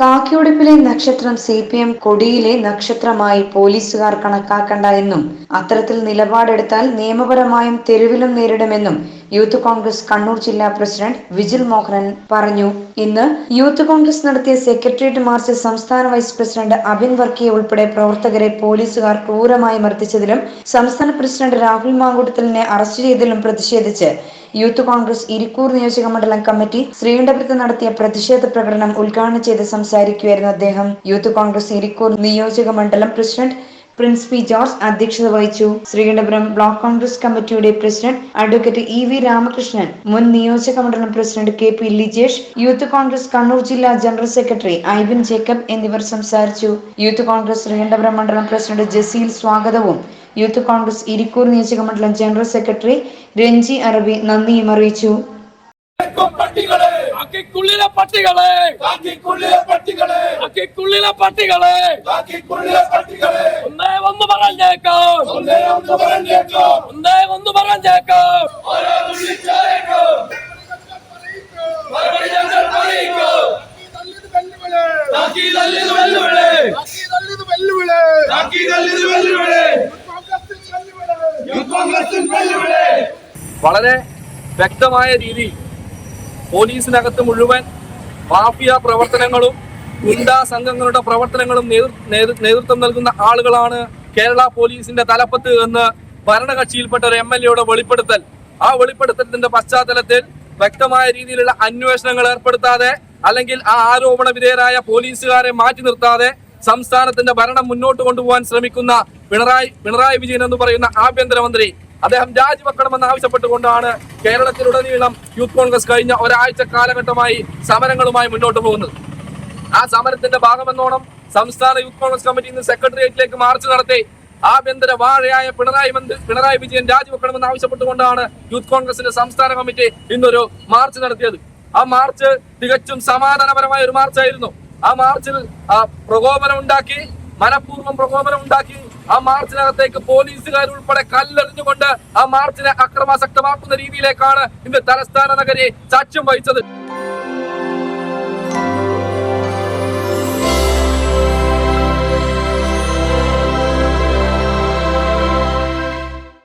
കാക്കിയുടുപ്പിലെ നക്ഷത്രം C P M കൊടിയിലെ നക്ഷത്രമായി പോലീസുകാർ കണക്കാക്കണ്ട എന്നും അത്തരത്തിൽ നിലപാടെടുത്താൽ നിയമപരമായും തെരുവിലും നേരിടുമെന്നും യൂത്ത് കോൺഗ്രസ് കണ്ണൂർ ജില്ലാ പ്രസിഡന്റ് വിജിൽ മോഹനൻ പറഞ്ഞു. ഇന്ന് യൂത്ത് കോൺഗ്രസ് നടത്തിയ സെക്രട്ടേറിയറ്റ് മാർച്ച് സംസ്ഥാന വൈസ് പ്രസിഡന്റ് അബിൻ വർക്കിയെ ഉൾപ്പെടെ പ്രവർത്തകരെ പോലീസുകാർ ക്രൂരമായി മർദ്ദിച്ചതിലും സംസ്ഥാന പ്രസിഡന്റ് രാഹുൽ മാങ്കൂട്ടത്തിലിനെ അറസ്റ്റ് ചെയ്തതിലും പ്രതിഷേധിച്ച് യൂത്ത് കോൺഗ്രസ് ഇരിക്കൂർ നിയോജക മണ്ഡലം കമ്മിറ്റി ശ്രീകണ്ഠപുരത്ത് നടത്തിയ പ്രതിഷേധ പ്രകടനം ഉദ്ഘാടനം ചെയ്ത് സംസാരിക്കുകയായിരുന്നു അദ്ദേഹം. യൂത്ത് കോൺഗ്രസ് ഇരിക്കൂർ നിയോജക മണ്ഡലം പ്രസിഡന്റ് പ്രിൻസ് പി ജോർജ് അധ്യക്ഷത വഹിച്ചു. ശ്രീകണ്ഠപുരം ബ്ലോക്ക് കോൺഗ്രസ് കമ്മിറ്റിയുടെ president advocate E V Ramakrishnan മുൻ നിയോജക മണ്ഡലം president K P Lijesh youth Congress Kannur ജില്ലാ ജനറൽ സെക്രട്ടറി ഐബിൻ ജേക്കബ് എന്നിവർ സംസാരിച്ചു. യൂത്ത് കോൺഗ്രസ് ശ്രീകണ്ഠപുരം മണ്ഡലം പ്രസിഡന്റ് ജസീൽ സ്വാഗതവും യൂത്ത് കോൺഗ്രസ് ഇരിക്കൂർ നിയോജക മണ്ഡലം ജനറൽ സെക്രട്ടറി രഞ്ജി അറബി നന്ദിയും അറിയിച്ചു. പട്ടികളെ. പട്ടികളെ. പട്ടികളെ. പട്ടികളെ. പറഞ്ഞേക്കാം. ഒന്നേ ഒന്ന് പറഞ്ഞേക്കാം. വളരെ വ്യക്തമായ രീതിയിൽ പോലീസിനകത്ത് മുഴുവൻ മാഫിയ പ്രവർത്തനങ്ങളും ഗുണ്ടാ സംഘങ്ങളുടെ പ്രവർത്തനങ്ങളും നേതൃ- നേതൃ- നേതൃത്വം നൽകുന്ന ആളുകളാണ് കേരള പോലീസിന്റെ തലപ്പത്ത് എന്ന് ഭരണകക്ഷിയിൽപ്പെട്ട ഒരു എം എൽ എയുടെ വെളിപ്പെടുത്തൽ. ആ വെളിപ്പെടുത്തലിന്റെ പശ്ചാത്തലത്തിൽ വ്യക്തമായ രീതിയിലുള്ള അന്വേഷണങ്ങൾ ഏർപ്പെടുത്താതെ അല്ലെങ്കിൽ ആ ആരോപണ വിധേയരായ പോലീസുകാരെ മാറ്റി നിർത്താതെ സംസ്ഥാനത്തിന്റെ ഭരണം മുന്നോട്ട് കൊണ്ടുപോകാൻ ശ്രമിക്കുന്ന പിണറായി പിണറായി വിജയൻ എന്ന് പറയുന്ന ആഭ്യന്തരമന്ത്രി അദ്ദേഹം രാജിവെക്കണമെന്ന് ആവശ്യപ്പെട്ടുകൊണ്ടാണ് കേരളത്തിലുടനീളം യൂത്ത് കോൺഗ്രസ് കഴിഞ്ഞ ഒരാഴ്ച കാലഘട്ടമായി സമരങ്ങളുമായി മുന്നോട്ട് പോകുന്നത്. ആ സമരത്തിന്റെ ഭാഗമെന്നോണം സംസ്ഥാന യൂത്ത് കോൺഗ്രസ് കമ്മിറ്റി ഇന്ന് സെക്രട്ടേറിയറ്റിലേക്ക് മാർച്ച് നടത്തി. ആഭ്യന്തര വാഴയായ പിണറായി മന്ത്രി പിണറായി വിജയൻ രാജിവെക്കണമെന്ന് ആവശ്യപ്പെട്ടുകൊണ്ടാണ് യൂത്ത് കോൺഗ്രസിന്റെ സംസ്ഥാന കമ്മിറ്റി ഇന്നൊരു മാർച്ച് നടത്തിയത്. ആ മാർച്ച് തികച്ചും സമാധാനപരമായ ഒരു മാർച്ചായിരുന്നു. ആ മാർച്ചിൽ പ്രകോപനം ഉണ്ടാക്കി മനഃപൂർവം പ്രകോപനം ഉണ്ടാക്കി ആ മാർച്ചിനകത്തേക്ക് പോലീസുകാർ ഉൾപ്പെടെ കല്ലെറിഞ്ഞുകൊണ്ട് ആ മാർച്ചിനെ അക്രമാസക്തമാക്കുന്ന രീതിയിലേക്കാണ് ഇന്ന് തലസ്ഥാന നഗരി സാക്ഷ്യം വഹിച്ചത്.